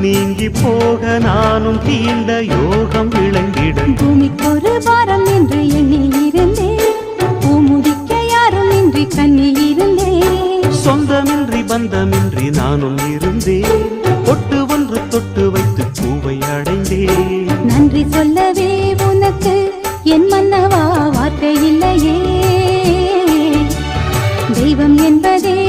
நீங்கி போக நானும் தீண்ட யோகம் விளங்கிட. பூமிக்கு ஒரு பாரம் என்று எண்ணில் இருந்தே. பூமுதிக்க யாரும் இன்றி கண்ணில் இருந்தே. சொந்தமின்றி பந்தமின்றி நானும் இருந்தே. ஒட்டு ஒன்று தொட்டு வைத்து பூவை அடைந்தே. நன்றி சொல்லவே உனக்கு என் மன்னவா வார்த்தை இல்லையே. தெய்வம் என்பதே